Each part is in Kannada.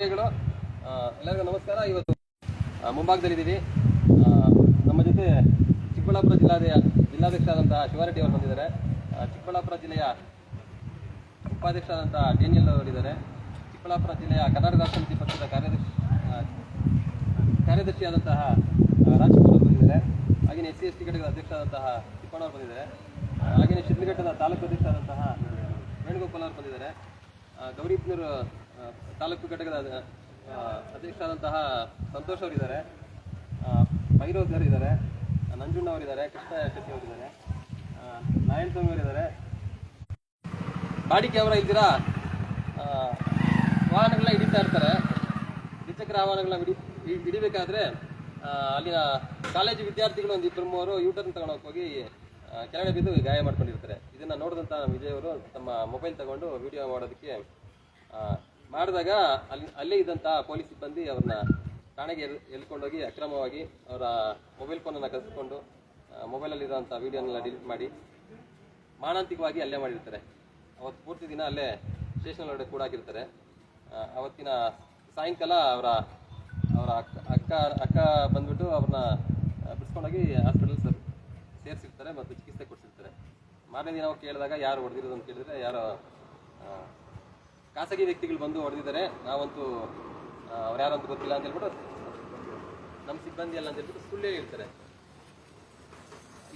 ಎಲ್ಲರಿಗೂ ನಮಸ್ಕಾರ. ಇವತ್ತು ಮುಂಭಾಗದಲ್ಲಿದ್ದೀವಿ. ನಮ್ಮ ಜೊತೆ ಚಿಕ್ಕಬಳ್ಳಾಪುರ ಜಿಲ್ಲಾದ ಜಿಲ್ಲಾಧ್ಯಕ್ಷರಾದಂತಹ ಶಿವಾರೆಡ್ಡಿ ಅವರು ಬಂದಿದ್ದಾರೆ. ಚಿಕ್ಕಬಳ್ಳಾಪುರ ಜಿಲ್ಲೆಯ ಉಪಾಧ್ಯಕ್ಷರಾದಂತಹ ಡೇನಿಯಲ್ ಅವರಿದ್ದಾರೆ ಚಿಕ್ಕಬಳ್ಳಾಪುರ ಜಿಲ್ಲೆಯ ಕರ್ನಾಟಕ ಸಮಿತಿ ಪಕ್ಷದ ಕಾರ್ಯದರ್ಶಿ ಕಾರ್ಯದರ್ಶಿ ಕಾರ್ಯದರ್ಶಿಯಾದಂತಹ ರಾಜ್ಕುಮಾರ್ ಅವರು ಬಂದಿದ್ದಾರೆ. ಹಾಗೆಯೇ ಎಸ್ ಸಿ ಎಸ್ ಟಿ ಘಟಕದ ಅಧ್ಯಕ್ಷರಾದಂತಹ ತಿಪ್ಪಣ್ಣ ಅವರು ಬಂದಿದ್ದಾರೆ. ಹಾಗೆಯೇ ಶಿಡ್ಲಘಟ್ಟದ ತಾಲೂಕು ಅಧ್ಯಕ್ಷರಾದಂತಹ ವೇಣುಗೋಪಾಲ್ ಅವರು ಬಂದಿದ್ದಾರೆ. ಆ, ತಾಲೂಕು ಘಟಕದ ಅಧ್ಯಕ್ಷರಾದಂತಹ ಸಂತೋಷ್ ಅವರಿದ್ದಾರೆ. ಇದ್ದಾರೆ ಆ, ನಂಜುಣ್ಣ ಅವರಿದ್ದಾರೆ. ಕೃಷ್ಣ ಶೆಟ್ಟಿ ಅವರಿದ್ದಾರೆ. ನಾರಾಯಣ ಸ್ವಾಮಿ ಅವರಿದ್ದಾರೆ. ಬಾಡಿ ಕ್ಯಾಮ್ರಾ ಇದ್ದೀರಾ? ವಾಹನಗಳನ್ನ ಹಿಡಿತಾ ಇರ್ತಾರೆ. ದ್ವಿಚಕ್ರ ವಾಹನಗಳನ್ನ ಹಿಡಿ ಹಿಡಿಬೇಕಾದ್ರೆ ಅಲ್ಲಿನ ಕಾಲೇಜು ವಿದ್ಯಾರ್ಥಿಗಳು ಒಂದು ಇಬ್ಬರು ಮೂವರು ಯೂಟರ್ನ್ ತಗೊಂಡೋಗಿ ಹೋಗಿ ಕೆಳಗಡೆ ಬಿದ್ದು ಗಾಯ ಮಾಡ್ಕೊಂಡಿರ್ತಾರೆ. ಇದನ್ನ ನೋಡಿದಂಥ ವಿಜಯ್ ಅವರು ತಮ್ಮ ಮೊಬೈಲ್ ತಗೊಂಡು ವಿಡಿಯೋ ಮಾಡೋದಕ್ಕೆ ಮಾಡಿದಾಗ ಅಲ್ಲಿ, ಅಲ್ಲೇ ಇದ್ದಂಥ ಪೊಲೀಸ್ ಸಿಬ್ಬಂದಿ ಅವ್ರನ್ನ ಠಾಣೆಗೆ ಎಲ್, ಎಳ್ಕೊಂಡೋಗಿ ಅಕ್ರಮವಾಗಿ ಅವರ ಮೊಬೈಲ್ ಫೋನನ್ನು ಕಸಿಕೊಂಡು ಮೊಬೈಲಲ್ಲಿರುವಂಥ ವೀಡಿಯೋನೆಲ್ಲ ಡಿಲೀಟ್ ಮಾಡಿ ಮಾನಾಂತಿಕವಾಗಿ ಅಲ್ಲೇ ಮಾಡಿರ್ತಾರೆ. ಅವತ್ತು ಪೂರ್ತಿ ದಿನ ಅಲ್ಲೇ ಸ್ಟೇಷನ್ ಒಳಗಡೆ ಕೂಡ ಹಾಕಿರ್ತಾರೆ ಅವತ್ತಿನ ಸಾಯಂಕಾಲ ಅವರ ಅವರ ಅಕ್ಕ ಅಕ್ಕ ಅಕ್ಕ ಬಂದ್ಬಿಟ್ಟು ಅವ್ರನ್ನ ಬಿಡಿಸ್ಕೊಂಡೋಗಿ ಹಾಸ್ಪಿಟಲ್ ಸರ್, ಸೇರಿಸಿರ್ತಾರೆ ಮತ್ತು ಚಿಕಿತ್ಸೆ ಕೊಡಿಸಿರ್ತಾರೆ. ಮಾರನೇ ದಿನ ಕೇಳಿದಾಗ ಯಾರು ಹೊಡೆದಿರೋದು ಅಂತ ಕೇಳಿದ್ರೆ ಯಾರೋ ಖಾಸಗಿ ವ್ಯಕ್ತಿಗಳು ಬಂದು ಹೊಡೆದಿದ್ದಾರೆ. ನಾವಂತೂ ಅವ್ರು ಅಂತ ಗೊತ್ತಿಲ್ಲ ಅಂತ ಹೇಳ್ಬಿಟ್ಟು ನಮ್ಮ ಸಿಬ್ಬಂದಿ ಅಲ್ಲ ಅಂತ ಹೇಳ್ಬಿಟ್ಟು ಸುಳ್ಳೇ ಹೇಳ್ತಾರೆ.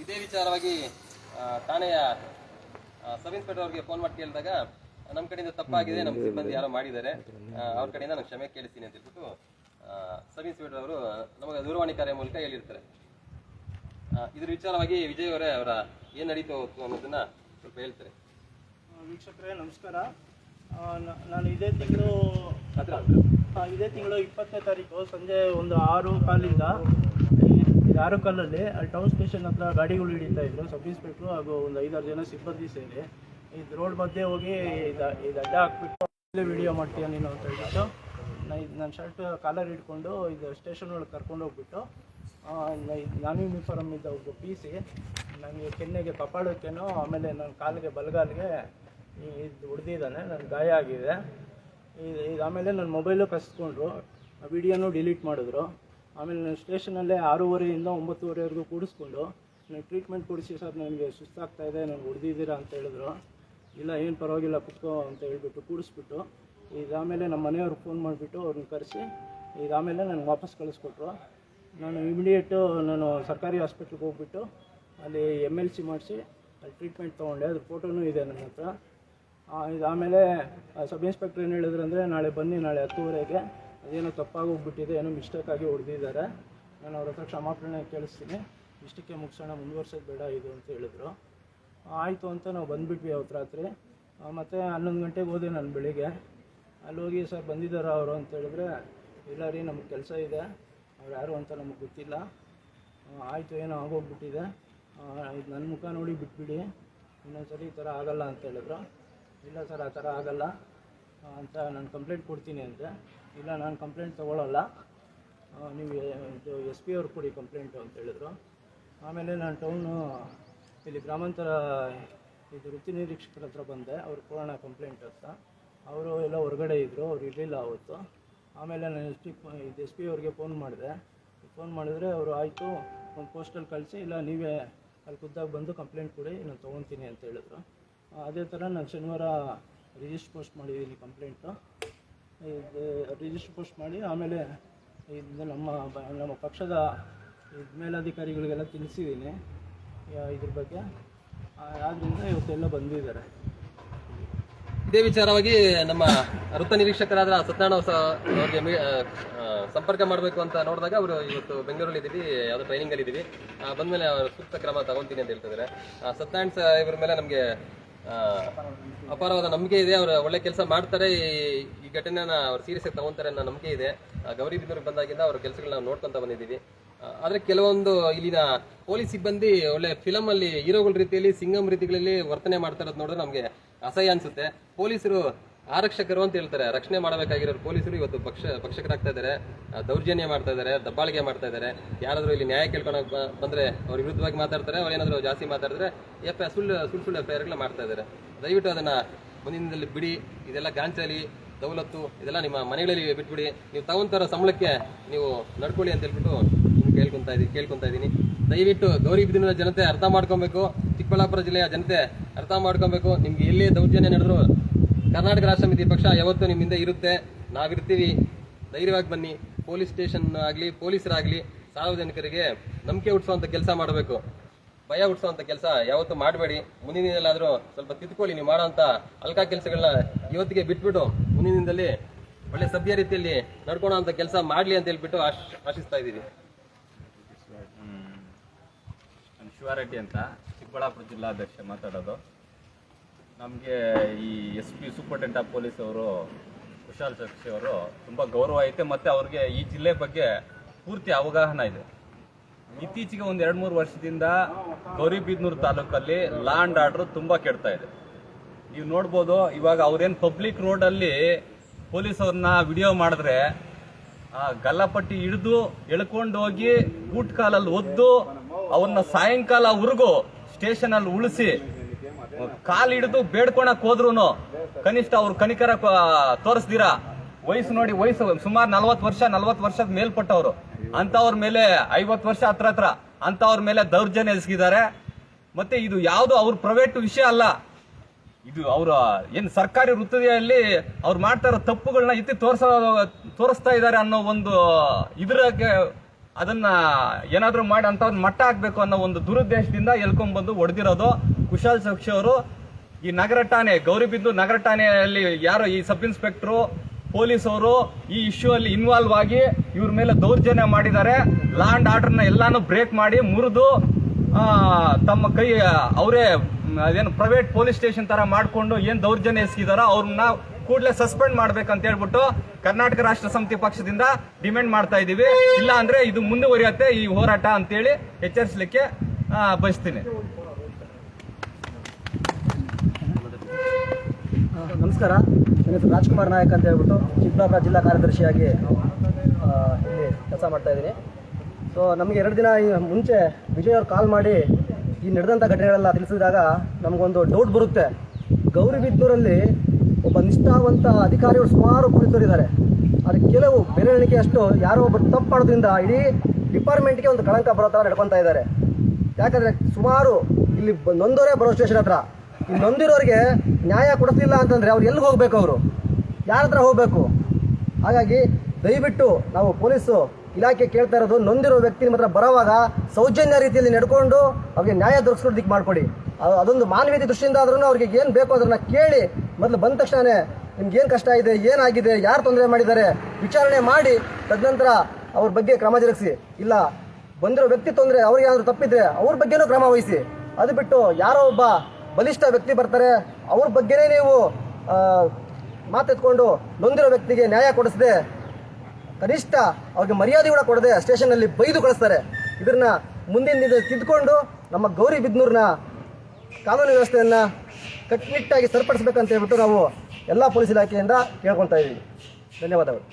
ಇದೇ ವಿಚಾರವಾಗಿ ಠಾಣೆಯ ಸಬ್ ಇನ್ಸ್ಪೆಕ್ಟರ್ ಅವ್ರಿಗೆ ಫೋನ್ ಮಾಡಿ ಕೇಳಿದಾಗ ನಮ್ಮ ಕಡೆಯಿಂದ ತಪ್ಪಾಗಿದೆ ನಮ್ಮ ಸಿಬ್ಬಂದಿ ಯಾರೋ ಮಾಡಿದ್ದಾರೆ. ಅವ್ರ ಕಡೆಯಿಂದ ನಾನು ಕ್ಷಮೆ ಕೇಳಿಸ್ತೀನಿ ಅಂತ ಹೇಳ್ಬಿಟ್ಟು ಸಬ್ ಇನ್ಸ್ಪೆಕ್ಟರ್ ಅವರು ನಮಗೆ ದೂರವಾಣಿ ಕಾರ್ಯ ಮೂಲಕ ಹೇಳಿರ್ತಾರೆ. ಇದ್ರ ವಿಚಾರವಾಗಿ ವಿಜಯ್ ಅವರೇ ಅವರ ಏನು ನಡೀತು ಅನ್ನೋದನ್ನ ಸ್ವಲ್ಪ ಹೇಳ್ತಾರೆ. ವೀಕ್ಷಕರೇ, ನಮಸ್ಕಾರ. ನಾನು ಇದೇ ತಿಂಗಳು ಇದೇ ತಿಂಗಳು ಇಪ್ಪತ್ತನೇ ತಾರೀಕು ಸಂಜೆ ಒಂದು ಆರು ಕಾಲಿಂದ ಆರು ಕಾಲಲ್ಲಿ ಅಲ್ಲಿ ಟೌನ್ ಸ್ಟೇಷನ್ ಹತ್ರ ಗಾಡಿಗಳು ಹಿಡಿತಾ ಇದ್ರು ಸಬ್ ಇನ್ಸ್ಪೆಕ್ಟ್ರು ಹಾಗೂ ಒಂದು ಐದಾರು ಜನ ಸಿಬ್ಬಂದಿ ಸೇರಿ. ಇದು ರೋಡ್ ಮಧ್ಯೆ ಹೋಗಿ ಇದು ಇದು ಅಡ್ಡ ಹಾಕ್ಬಿಟ್ಟು ವಿಡಿಯೋ ಮಾಡ್ತೀಯ ನೀನು ಅಂತ ಹೇಳ್ಬಿಟ್ಟು ನನ್ನ ಶರ್ಟ್ ಕಾಲರ್ ಹಿಡ್ಕೊಂಡು ಇದು ಸ್ಟೇಷನ್ ಒಳಗೆ ಕರ್ಕೊಂಡು ಹೋಗ್ಬಿಟ್ಟು ನಾನು ಯೂನಿಫಾರ್ಮ್ ಇದ್ದ ಒಬ್ಬ ಪಿ ಸಿ ನನಗೆ ಕೆನ್ನೆಗೆ ಕಪಾಳಕ್ಕೇನೋ ಆಮೇಲೆ ನನ್ನ ಕಾಲಿಗೆ ಬಲಗಾಲಿಗೆ ಇದು ಹೊಡೆದಿದ್ದಾನೆ ನನ್ನ ಗಾಯ ಆಗಿದೆ. ಇದು ಇದು ಆಮೇಲೆ ನನ್ನ ಮೊಬೈಲು ಕಸ್ಕೊಂಡ್ರು, ಆ ವಿಡಿಯೋನು ಡಿಲೀಟ್ ಮಾಡಿದ್ರು. ಆಮೇಲೆ ನಾನು ಸ್ಟೇಷನಲ್ಲೇ ಆರೂವರೆಯಿಂದ ಒಂಬತ್ತುವರೆವರೆಗೂ ಕೂಡಿಸ್ಕೊಂಡು, ನನಗೆ ಟ್ರೀಟ್ಮೆಂಟ್ ಕೊಡಿಸಿ ಸರ್, ನನಗೆ ಸುಸ್ತಾಗ್ತಾ ಇದೆ ನಾನು ಹೊಡೆದಿದ್ದೀರಾ ಅಂತ ಹೇಳಿದ್ರು. ಇಲ್ಲ, ಏನು ಪರವಾಗಿಲ್ಲ, ಕುತ್ಕೋ ಅಂತ ಹೇಳಿಬಿಟ್ಟು ಕೂಡಿಸ್ಬಿಟ್ಟು ಇದಾಮೇಲೆ ನಮ್ಮ ಮನೆಯವ್ರಿಗೆ ಫೋನ್ ಮಾಡಿಬಿಟ್ಟು ಅವ್ರನ್ನ ಕರೆಸಿ ಇದಾಮೇಲೆ ನನಗೆ ವಾಪಸ್ ಕಳಿಸ್ಕೊಟ್ರು. ನಾನು ಇಮಿಡಿಯೇಟು ನಾನು ಸರ್ಕಾರಿ ಹಾಸ್ಪಿಟ್ಲಿಗೆ ಹೋಗ್ಬಿಟ್ಟು, ಅಲ್ಲಿ ಎಂ ಎಲ್ ಸಿ ಮಾಡಿಸಿ, ಅಲ್ಲಿ ಟ್ರೀಟ್ಮೆಂಟ್ ತೊಗೊಂಡೆ. ಅದ್ರ ಫೋಟೋನೂ ಇದೆ ನನ್ನ ಹತ್ರ. ಆಮೇಲೆ ಸಬ್ ಇನ್ಸ್ಪೆಕ್ಟರ್ ಏನು ಹೇಳಿದ್ರು ಅಂದರೆ, ನಾಳೆ ಬನ್ನಿ, ನಾಳೆ ಹತ್ತುವರೆಗೆ. ಅದೇನೋ ತಪ್ಪಾಗೋಗ್ಬಿಟ್ಟಿದೆ ಏನೋ ಮಿಸ್ಟೇಕ್ ಆಗಿ ಹೊಡೆದಿದ್ದಾರೆ. ನಾನು ಅವ್ರ ಹತ್ರ ಕ್ಷಮಾಪಣೆ ಕೇಳಿಸ್ತೀನಿ. ಇಷ್ಟಕ್ಕೆ ಮುಗಿಸೋಣ, ಮುಂದುವರ್ಸೋದು ಬೇಡ ಇದು ಅಂತ ಹೇಳಿದ್ರು. ಆಯಿತು ಅಂತ ನಾವು ಬಂದುಬಿಟ್ವಿ ಅವ್ರ ರಾತ್ರಿ ಮತ್ತು ಹನ್ನೊಂದು ಗಂಟೆಗೆ ಹೋದೆ ನಾನು ಬೆಳಿಗ್ಗೆ. ಅಲ್ಲಿ ಹೋಗಿ ಸರ್ ಬಂದಿದ್ದಾರಾ ಅವರು ಅಂತ ಹೇಳಿದ್ರೆ, ಇಲ್ಲ ರೀ, ನಮಗೆ ಕೆಲಸ ಇದೆ. ಅವ್ರು ಯಾರು ಅಂತ ನಮಗೆ ಗೊತ್ತಿಲ್ಲ. ಆಯಿತು, ಏನೋ ಆಗೋಗ್ಬಿಟ್ಟಿದೆ. ಇದು ನನ್ನ ಮುಖ ನೋಡಿ ಬಿಟ್ಬಿಡಿ. ಇನ್ನೊಂದ್ಸರಿ ಈ ಥರ ಆಗಲ್ಲ ಅಂತ ಹೇಳಿದ್ರು. ಇಲ್ಲ ಸರ್, ಆ ಥರ ಆಗಲ್ಲ. ಅಂತ ನಾನು ಕಂಪ್ಲೇಂಟ್ ಕೊಡ್ತೀನಿ ಅಂತೆ. ಇಲ್ಲ, ನಾನು ಕಂಪ್ಲೇಂಟ್ ತೊಗೊಳ್ಳಲ್ಲ ನೀವು ಇದು ಎಸ್ ಪಿ ಅವ್ರು ಕೊಡಿ ಕಂಪ್ಲೇಂಟು ಅಂತ ಹೇಳಿದ್ರು. ಆಮೇಲೆ ನಾನು ಟೌನು ಇಲ್ಲಿ ಗ್ರಾಮಾಂತರ, ಇದು ವೃತ್ತಿ ನಿರೀಕ್ಷಕರ ಹತ್ರ ಬಂದೆ. ಅವ್ರು ಕೊಡೋಣ ಕಂಪ್ಲೇಂಟ್ ಅಂತ. ಅವರು ಎಲ್ಲ ಹೊರಗಡೆ ಇದ್ದರು ಅವ್ರು ಇರಲಿಲ್ಲ ಅವತ್ತು. ಆಮೇಲೆ ನಾನು ಎಸ್ ಪಿ ಇದು ಎಸ್ ಪಿ ಅವ್ರಿಗೆ ಫೋನ್ ಮಾಡಿದೆ. ಫೋನ್ ಮಾಡಿದರೆ ಅವರು ಆಯಿತು, ಒಂದು ಪೋಸ್ಟಲ್ಲಿ ಕಳಿಸಿ, ಇಲ್ಲ ನೀವೇ ಅಲ್ಲಿ ಖುದ್ದಾಗಿ ಬಂದು ಕಂಪ್ಲೇಂಟ್ ಕೊಡಿ, ನಾನು ತೊಗೊತೀನಿ ಅಂತ ಹೇಳಿದ್ರು. ಅದೇ ಥರ ನಾನು ಶನಿವಾರ ರಿಜಿಸ್ಟ್ರ್ ಪೋಸ್ಟ್ ಮಾಡಿದ್ದೀನಿ ಕಂಪ್ಲೇಂಟು ಇದು ರಿಜಿಸ್ಟ್ರ್ ಪೋಸ್ಟ್ ಮಾಡಿ ಆಮೇಲೆ ಇದು ನಮ್ಮ ನಮ್ಮ ಪಕ್ಷದ ಮೇಲಾಧಿಕಾರಿಗಳಿಗೆಲ್ಲ ತಿಳಿಸಿದ್ದೀನಿ ಇದ್ರ ಬಗ್ಗೆ. ಆದ್ದರಿಂದ ಇವತ್ತೆಲ್ಲ ಬಂದಿದ್ದಾರೆ. ಇದೇ ವಿಚಾರವಾಗಿ ನಮ್ಮ ವೃತ್ತ ನಿರೀಕ್ಷಕರಾದ ಸತ್ಯನಾರಾಯಣ ಅವ್ರಿಗೆ ಸಂಪರ್ಕ ಮಾಡಬೇಕು ಅಂತ ನೋಡಿದಾಗ ಅವರು ಇವತ್ತು ಬೆಂಗಳೂರಲ್ಲಿ ಇದ್ದೀವಿ ಯಾವುದೋ ಟ್ರೈನಿಂಗ್ ಅಲ್ಲಿ ಇದ್ದೀವಿ ಬಂದ್ಮೇಲೆ ಅವರು ಸೂಕ್ತ ಕ್ರಮ ತಗೊಂತೀನಿ ಅಂತ ಹೇಳ್ತಿದ್ದಾರೆ. ಸತ್ಯನಾರಾಯಣ ಇವ್ರ ಮೇಲೆ ನಮಗೆ ಅಪಾರವಾದ ನಂಬಿಕೆ ಇದೆ, ಅವರು ಒಳ್ಳೆ ಕೆಲಸ ಮಾಡ್ತಾರೆ, ಈ- ಘಟನೆನ ಅವ್ರು ಸೀರಿಯಸ್ ಆಗಿ ತಗೊಂತಾರೆ ಅನ್ನೋ ನಂಬಿಕೆ ಇದೆ. ಗೌರಿ ಗೌರಿಬಿದೂರಿಗೆ ಬಂದಾಗಿಂದ ಅವ್ರ ಕೆಲಸಗಳನ್ನ ನಾವು ನೋಡ್ಕೊಂತ ಬಂದಿದ್ದೀವಿ. ಆದ್ರೆ ಕೆಲವೊಂದು ಇಲ್ಲಿನ ಪೊಲೀಸ್ ಸಿಬ್ಬಂದಿ ಒಳ್ಳೆ ಫಿಲಮ್ ಅಲ್ಲಿ ಹೀರೋಗಳ ರೀತಿಯಲ್ಲಿ ಸಿಂಗಂ ರೀತಿಗಳಲ್ಲಿ ವರ್ತನೆ ಮಾಡ್ತಾ ಇರೋದು ನೋಡಿದ್ರೆ ನಮಗೆ ಅಸಹ್ಯ ಅನ್ಸುತ್ತೆ. ಪೊಲೀಸರು ಆರಕ್ಷಕರು ಅಂತ ಹೇಳ್ತಾರೆ. ರಕ್ಷಣೆ ಮಾಡಬೇಕಾಗಿರೋ ಪೊಲೀಸರು ಇವತ್ತು ಪಕ್ಷ, ಪಕ್ಷಕರಾಗ್ತಾ ಇದ್ದಾರೆ. ದೌರ್ಜನ್ಯ ಮಾಡ್ತಾ ಇದ್ದಾರೆ ದಬ್ಬಾಳಿಕೆ ಮಾಡ್ತಾ ಇದ್ದಾರೆ. ಯಾರಾದರೂ ಇಲ್ಲಿ ನ್ಯಾಯ ಕೇಳ್ಕೊಳಕ್ ಬಂದರೆ ಅವ್ರ ವಿರುದ್ಧವಾಗಿ ಮಾತಾಡ್ತಾರೆ, ಅವ್ರು ಏನಾದರೂ ಜಾಸ್ತಿ ಮಾತಾಡಿದ್ರೆ ಎಫ್, ಸುಳ್ಳು ಸುಳ್ಳು ಸುಳ್ಳು ಎಫ್ ಮಾಡ್ತಾ ಇದ್ದಾರೆ. ದಯವಿಟ್ಟು ಅದನ್ನ ಮುಂದಿನದಲ್ಲಿ ಬಿಡಿ. ಇದೆಲ್ಲ ಗಾಂಚಲಿ, ದೌಲತ್ತು, ಇದೆಲ್ಲ ನಿಮ್ಮ ಮನೆಗಳಲ್ಲಿ ಬಿಟ್ಬಿಡಿ. ನೀವು ತಗೊಂತಾರೋ ಸಂಬಳಕ್ಕೆ ನೀವು ನಡ್ಕೊಳ್ಳಿ ಅಂತ ಹೇಳ್ಬಿಟ್ಟು ಕೇಳ್ಕೊಂತ ಇದ್ದೀನಿ ಕೇಳ್ಕೊಂತ ಇದ್ದೀನಿ. ದಯವಿಟ್ಟು ಬಿದ್ದಿನ ಜನತೆ ಅರ್ಥ ಮಾಡ್ಕೊಬೇಕು. ಚಿಕ್ಕಬಳ್ಳಾಪುರ ಜಿಲ್ಲೆಯ ಜನತೆ ಅರ್ಥ ಮಾಡ್ಕೊಬೇಕು. ನಿಮ್ಗೆ ಎಲ್ಲೇ ದೌರ್ಜನ್ಯ ನಡೆದ್ರು ಕರ್ನಾಟಕ ರಾಷ್ಟ್ರ ಸಮಿತಿ ಪಕ್ಷ ಯಾವತ್ತೂ ನಿಮ್ಮ ಹಿಂದೆ ಇರುತ್ತೆ. ನಾವಿರ್ತೀವಿ. ಧೈರ್ಯವಾಗಿ ಬನ್ನಿ. ಪೊಲೀಸ್ ಸ್ಟೇಷನ್ ಆಗಲಿ, ಪೊಲೀಸರಾಗಲಿ ಸಾರ್ವಜನಿಕರಿಗೆ ನಂಬಿಕೆ ಹುಟ್ಟಿಸುವಂಥ ಕೆಲಸ ಮಾಡಬೇಕು. ಭಯ ಹುಟ್ಟಿಸುವಂಥ ಕೆಲಸ ಯಾವತ್ತೂ ಮಾಡಬೇಡಿ. ಮುಂದಿನ ಸ್ವಲ್ಪ ತಿದ್ಕೊಳ್ಳಿ. ನೀವು ಮಾಡೋಂಥ ಅಲ್ಕಾ ಕೆಲಸಗಳನ್ನ ಇವತ್ತಿಗೆ ಬಿಟ್ಬಿಟ್ಟು ಮುಂದಿನ ದಿನದಲ್ಲಿ ಒಳ್ಳೆ ಸಭ್ಯ ರೀತಿಯಲ್ಲಿ ನಡ್ಕೊಳ್ಳೋ ಅಂಥ ಕೆಲಸ ಮಾಡಲಿ ಅಂತ ಹೇಳ್ಬಿಟ್ಟು ಆಶ್, ಆಶಿಸ್ತಾ ಇದ್ದೀವಿ. ಶಿವಾರೆಡ್ಡಿ ಅಂತ ಚಿಕ್ಕಬಳ್ಳಾಪುರ ಜಿಲ್ಲಾಧ್ಯಕ್ಷ ಮಾತಾಡೋದು. ನಮಗೆ ಈ S P superintendent of police ಅವರು ಕುಶಾಲ್ ಶಕ್ಷಿ ಅವರು ತುಂಬ ಗೌರವ ಐತೆ ಮತ್ತು ಅವ್ರಿಗೆ ಈ ಜಿಲ್ಲೆ ಬಗ್ಗೆ ಪೂರ್ತಿ ಅವಗಾಹನ ಇದೆ. ಇತ್ತೀಚೆಗೆ ಒಂದು ಎರಡು ಮೂರು ವರ್ಷದಿಂದ ಗೌರಿಬಿದ್ನೂರು ತಾಲೂಕಲ್ಲಿ ಲ್ಯಾಂಡ್ ಆರ್ಡ್ರು ತುಂಬ ಕೆಡ್ತಾ ಇದೆ. ನೀವು ನೋಡ್ಬೋದು, ಇವಾಗ ಅವ್ರೇನು ಪಬ್ಲಿಕ್ ರೋಡಲ್ಲಿ ಪೊಲೀಸವ್ರನ್ನ ವಿಡಿಯೋ ಮಾಡಿದ್ರೆ, ಆ ಗಲ್ಲಪಟ್ಟಿ ಹಿಡಿದು ಎಳ್ಕೊಂಡು ಹೋಗಿ ಬೂಟ್ ಕಾಲಲ್ಲಿ ಒದ್ದು ಅವನ್ನ ಸಾಯಂಕಾಲವರೆಗೂ ಸ್ಟೇಷನ್ ಸ್ಟೇಷನಲ್ಲಿ ಉಳಿಸಿ ಕಾಲ್ ಹಿಡಿದು ಬೇಡ್ಕೊಳಕ್ ಹೋದ್ರು ಕನಿಷ್ಠ ಅವ್ರು ಕನಿಕರ ತೋರಿಸ್ದಿರಾ? ವಯಸ್ಸು ನೋಡಿ, ವಯಸ್ಸು ಸುಮಾರು ನಲ್ವತ್ತು ವರ್ಷ, ನಲ್ವತ್ತು ವರ್ಷದ ಮೇಲ್ಪಟ್ಟವರು. ಅಂತವ್ರ ಮೇಲೆ ಐವತ್ತು ವರ್ಷ ಹತ್ರ ಹತ್ರ ಅಂತವ್ರ ಮೇಲೆ ದೌರ್ಜನ್ಯ ಎಸಗಿದ್ದಾರೆ. ಮತ್ತೆ ಇದು ಯಾವುದು ಅವ್ರ ಪ್ರೈವೇಟ್ ವಿಷಯ ಅಲ್ಲ. ಇದು ಅವರ, ಏನ್ ಸರ್ಕಾರಿ ವೃತ್ತಿಯಲ್ಲಿ ಅವ್ರು ಮಾಡ್ತಾ ಇರೋ ತಪ್ಪುಗಳನ್ನ ಇತ್ತಿ ತೋರ್ಸ, ತೋರಿಸ್ತಾ ಇದ್ದಾರೆ ಅನ್ನೋ ಒಂದು ಇದ್ರಾಗೆ ಅದನ್ನ ಏನಾದ್ರೂ ಮಾಡಿ ಅಂತ ಮಟ್ಟ ಹಾಕ್ಬೇಕು ಅನ್ನೋ ಒಂದು ದುರುದ್ದೇಶದಿಂದ ಎಲ್ಕೊಂಡ್ಬಂದು ಹೊಡೆದಿರೋದು ಕುಶಾಲ್ ಸಕ್ಷಿ ಅವರು. ಈ ನಗರ ಠಾಣೆ ಗೌರಿಬಿಂದು ನಗರ ಠಾಣೆಯಲ್ಲಿ ಯಾರು ಈ ಸಬ್ ಇನ್ಸ್ಪೆಕ್ಟ್ರು, ಪೊಲೀಸ್ ಅವರು ಈ ಇಶ್ಯೂ ಅಲ್ಲಿ ಇನ್ವಾಲ್ವ್ ಆಗಿ ಇವ್ರ ಮೇಲೆ ದೌರ್ಜನ್ಯ ಮಾಡಿದ್ದಾರೆ. ಲಾ ಅಂಡ್ ಆರ್ಡರ್ನ ಎಲ್ಲಾನು ಬ್ರೇಕ್ ಮಾಡಿ ಮುರಿದು ತಮ್ಮ ಕೈ ಅವರೇ ಅದೇನು ಪ್ರೈವೇಟ್ ಪೊಲೀಸ್ ಸ್ಟೇಷನ್ ತರ ಮಾಡಿಕೊಂಡು ಏನು ದೌರ್ಜನ್ಯ ಎಸಗಿದಾರೋ ಅವ್ರನ್ನ ಕೂಡಲೇ ಸಸ್ಪೆಂಡ್ ಮಾಡ್ಬೇಕಂತ ಹೇಳ್ಬಿಟ್ಟು ಕರ್ನಾಟಕ ರಾಷ್ಟ್ರ ಸಮಿತಿ ಪಕ್ಷದಿಂದ ಡಿಮ್ಯಾಂಡ್ ಮಾಡ್ತಾ ಇದೀವಿ. ಇಲ್ಲ ಅಂದ್ರೆ ಇದು ಮುಂದುವರಿಯತ್ತೆ ಈ ಹೋರಾಟ ಅಂತೇಳಿ ಎಚ್ಚರಿಸಲಿಕ್ಕೆ ಬಯಸ್ತೀನಿ. ನಮಸ್ಕಾರ. ನನ್ನ ಹೆಸರು ರಾಜ್ಕುಮಾರ್ ನಾಯಕ್ ಅಂತ ಹೇಳ್ಬಿಟ್ಟು ಚಿಕ್ಕಬಳ್ಳಾಪುರ ಜಿಲ್ಲಾ ಕಾರ್ಯದರ್ಶಿಯಾಗಿ ಇಲ್ಲಿ ಕೆಲಸ ಮಾಡ್ತಾ ಇದ್ದೀನಿ. ಸೊ ನಮಗೆ ಎರಡು ದಿನ ಮುಂಚೆ ವಿಜಯ್ ಅವ್ರು ಕಾಲ್ ಮಾಡಿ ಈ ನಡೆದಂಥ ಘಟನೆಗಳೆಲ್ಲ ತಿಳಿಸಿದಾಗ ನಮಗೊಂದು ಡೌಟ್ ಬರುತ್ತೆ. ಗೌರಿಬಿದ್ದೂರಲ್ಲಿ ಒಬ್ಬ ನಿಷ್ಠಾವಂತ ಅಧಿಕಾರಿಗಳು ಸುಮಾರು ಕುಳಿತರಿದ್ದಾರೆ ಆದರೆ ಕೆಲವು ಬೆರಳಿಕೆ ಅಷ್ಟು ಯಾರೋ ಒಬ್ಬರು ತಪ್ಪು ಮಾಡೋದ್ರಿಂದ ಇಡೀ ಡಿಪಾರ್ಟ್ಮೆಂಟ್ಗೆ ಒಂದು ಕಳಂಕ ಬರೋ ಥರ ನಡ್ಕೊತಾ ಇದ್ದಾರೆ. ಯಾಕಂದರೆ ಸುಮಾರು ಇಲ್ಲಿ ನೊಂದೋರೇ ಬರೋ ಸ್ಟೇಷನ್ ಹತ್ರ. ಈ ನೊಂದಿರೋರಿಗೆ ನ್ಯಾಯ ಕೊಡಿಸ್ಲಿಲ್ಲ ಅಂತಂದರೆ ಅವ್ರು ಎಲ್ಲಿಗೆ ಹೋಗಬೇಕು ಅವರು? ಯಾರ ಹತ್ರ ಹೋಗಬೇಕು? ಹಾಗಾಗಿ ದಯವಿಟ್ಟು ನಾವು ಪೊಲೀಸು ಇಲಾಖೆ ಕೇಳ್ತಾ ಇರೋದು, ನೊಂದಿರೋ ವ್ಯಕ್ತಿ ನಿಮ್ಮ ಹತ್ರ ಬರೋವಾಗ ಸೌಜನ್ಯ ರೀತಿಯಲ್ಲಿ ನಡ್ಕೊಂಡು ಅವ್ರಿಗೆ ನ್ಯಾಯ ದೊರಕಿಸ್ಕೊಡೋದಕ್ಕೆ ಮಾಡಿಕೊಡಿ. ಅದೊಂದು ಮಾನವೀಯತೆ ದೃಷ್ಟಿಯಿಂದ ಆದ್ರೂ ಅವ್ರಿಗೆ ಏನು ಬೇಕು ಅದನ್ನ ಕೇಳಿ ಮೊದಲು ಬಂದ ತಕ್ಷಣವೇ ನಿಮ್ಗೆ ಏನು ಕಷ್ಟ ಇದೆ, ಏನಾಗಿದೆ, ಯಾರು ತೊಂದರೆ ಮಾಡಿದ್ದಾರೆ ವಿಚಾರಣೆ ಮಾಡಿ, ತದನಂತರ ಅವ್ರ ಬಗ್ಗೆ ಕ್ರಮ ಜರುಗಿಸಿ. ಇಲ್ಲ, ಬಂದಿರೋ ವ್ಯಕ್ತಿ ತೊಂದರೆ, ಅವ್ರಿಗೆ ಏನಾದರೂ ತಪ್ಪಿದ್ರೆ ಅವ್ರ ಬಗ್ಗೆನೂ ಕ್ರಮ ವಹಿಸಿ. ಅದು ಬಿಟ್ಟು ಯಾರೋ ಒಬ್ಬ ಬಲಿಷ್ಠ ವ್ಯಕ್ತಿ ಬರ್ತಾರೆ, ಅವ್ರ ಬಗ್ಗೆನೇ ನೀವು ಮಾತೆತ್ಕೊಂಡು ನೊಂದಿರೋ ವ್ಯಕ್ತಿಗೆ ನ್ಯಾಯ ಕೊಡಿಸದೆ ಕನಿಷ್ಠ ಅವ್ರಿಗೆ ಮರ್ಯಾದೆ ಕೂಡ ಕೊಡದೆ ಸ್ಟೇಷನ್ನಲ್ಲಿ ಬೈದು ಕಳಿಸ್ತಾರೆ. ಇದನ್ನ ಮುಂದಿನ ದಿನ ತಿದ್ದುಕೊಂಡು ನಮ್ಮ ಗೌರಿ ಬಿದ್ನೂರಿನ ಕಾನೂನು ವ್ಯವಸ್ಥೆಯನ್ನು ಕಟ್ಟುನಿಟ್ಟಾಗಿ ಸರಿಪಡಿಸ್ಬೇಕಂತ ಹೇಳ್ಬಿಟ್ಟು ನಾವು ಎಲ್ಲ ಪೊಲೀಸ್ ಇಲಾಖೆಯಿಂದ ಕೇಳ್ಕೊತಾ ಇದ್ದೀವಿ. ಧನ್ಯವಾದಗಳು.